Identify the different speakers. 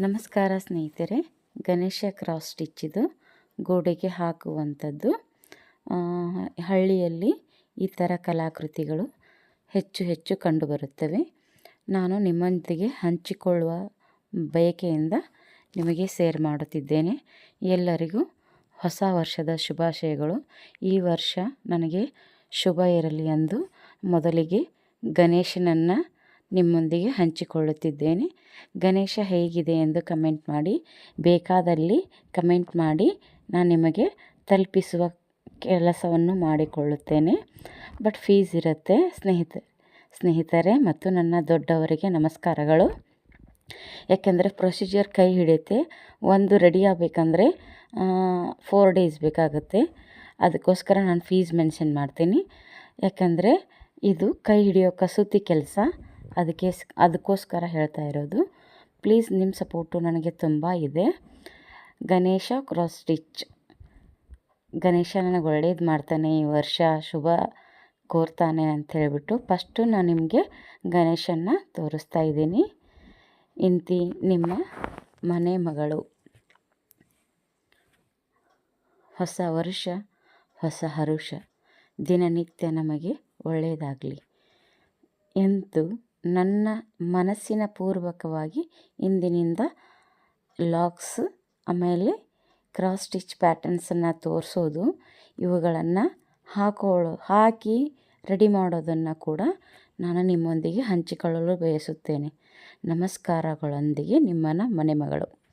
Speaker 1: ನಮಸ್ಕಾರ ಸ್ನೇಹಿತರೆ, ಗಣೇಶ ಕ್ರಾಸ್ ಸ್ಟಿಚ್ಚಿದು ಗೋಡೆಗೆ ಹಾಕುವಂಥದ್ದು. ಹಳ್ಳಿಯಲ್ಲಿ ಈ ಥರ ಕಲಾಕೃತಿಗಳು ಹೆಚ್ಚು ಹೆಚ್ಚು ಕಂಡುಬರುತ್ತವೆ ನಾನು ನಿಮ್ಮೊಂದಿಗೆ ಹಂಚಿಕೊಳ್ಳುವ ಬಯಕೆಯಿಂದ ನಿಮಗೆ ಸೇರ್ ಮಾಡುತ್ತಿದ್ದೇನೆ. ಎಲ್ಲರಿಗೂ ಹೊಸ ವರ್ಷದ ಶುಭಾಶಯಗಳು. ಈ ವರ್ಷ ನನಗೆ ಶುಭ ಇರಲಿ ಎಂದು ಮೊದಲಿಗೆ ಗಣೇಶನನ್ನು ನಿಮ್ಮೊಂದಿಗೆ ಹಂಚಿಕೊಳ್ಳುತ್ತಿದ್ದೇನೆ. ಗಣೇಶ ಹೇಗಿದೆ ಎಂದು ಕಮೆಂಟ್ ಮಾಡಿ. ಬೇಕಾದಲ್ಲಿ ಕಮೆಂಟ್ ಮಾಡಿ. ನಾನು ನಿಮಗೆ ತಲುಪಿಸುವ ಕೆಲಸವನ್ನು ಮಾಡಿಕೊಳ್ಳುತ್ತೇನೆ. ಬಟ್ ಫೀಸ್ ಇರುತ್ತೆ. ಸ್ನೇಹಿತ, ಸ್ನೇಹಿತರೆ ಮತ್ತು ನನ್ನ ದೊಡ್ಡವರಿಗೆ ನಮಸ್ಕಾರಗಳು. ಯಾಕೆಂದರೆ ಪ್ರೊಸೀಜರ್ ಕೈ ಹಿಡಿಯುತ್ತೆ. ಒಂದು ರೆಡಿ ಆಗಬೇಕಂದ್ರೆ ಫೋರ್ ಡೇಸ್ ಬೇಕಾಗುತ್ತೆ. ಅದಕ್ಕೋಸ್ಕರ ನಾನು ಫೀಸ್ ಮೆನ್ಷನ್ ಮಾಡ್ತೀನಿ. ಯಾಕಂದರೆ ಇದು ಕೈ ಹಿಡಿಯೋ ಕಸೂತಿ ಕೆಲಸ. ಅದಕ್ಕೆ ಅದಕ್ಕೋಸ್ಕರ ಹೇಳ್ತಾ ಇರೋದು ಪ್ಲೀಸ್ ನಿಮ್ಮ ಸಪೋರ್ಟು ನನಗೆ ತುಂಬ ಇದೆ. ಗಣೇಶ ಕ್ರಾಸ್ ಸ್ಟಿಚ್ ಗಣೇಶ ನನಗೆ ಒಳ್ಳೇದು ಮಾಡ್ತಾನೆ ಈ ವರ್ಷ, ಶುಭ ಕೋರ್ತಾನೆ ಅಂತ ಹೇಳಿಬಿಟ್ಟು ಫಸ್ಟು ನಾನು ನಿಮಗೆ ಗಣೇಶನ್ನ ತೋರಿಸ್ತಾ ಇದ್ದೀನಿ. ಇಂತಿ ನಿಮ್ಮ ಮನೆ ಮಗಳು. ಹೊಸ ವರ್ಷ, ಹೊಸ ಹರುಷ. ದಿನನಿತ್ಯ ನಮಗೆ ಒಳ್ಳೆಯದಾಗಲಿ ಎಂದು ನನ್ನ ಮನಸ್ಸಿನ ಪೂರ್ವಕವಾಗಿ ಇಂದಿನಿಂದ ಲಾಕ್ಸ್ ಆಮೇಲೆ ಕ್ರಾಸ್ ಸ್ಟಿಚ್ ಪ್ಯಾಟರ್ನ್ಸನ್ನು ತೋರಿಸೋದು, ಇವುಗಳನ್ನು ಹಾಕೊಳ್ಳೋ ಹಾಕಿ ರೆಡಿ ಮಾಡೋದನ್ನು ಕೂಡ ನಾನು ನಿಮ್ಮೊಂದಿಗೆ ಹಂಚಿಕೊಳ್ಳಲು ಬಯಸುತ್ತೇನೆ. ನಮಸ್ಕಾರಗಳೊಂದಿಗೆ ನಿಮ್ಮನ ಮನೆ ಮಗಳು